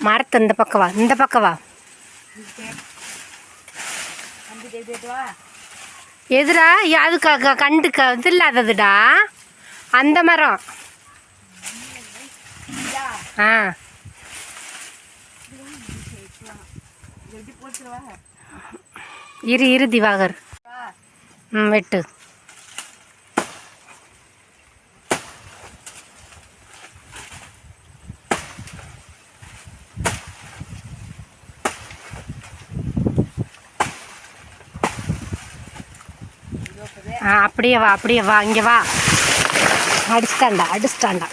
மரத்து இந்த பக்கம் வா இந்த பக்கம் வா எதுடா அது க- கண்டு க இது இல்லாததுடா அந்த மரம் ஆ இரு இரு திவாகர் ம் வெட்டு ஆ அப்படியே வா அப்படியே வா இங்கே வா. அடிச்சிட்டாண்டா அடிச்சிட்டாண்டா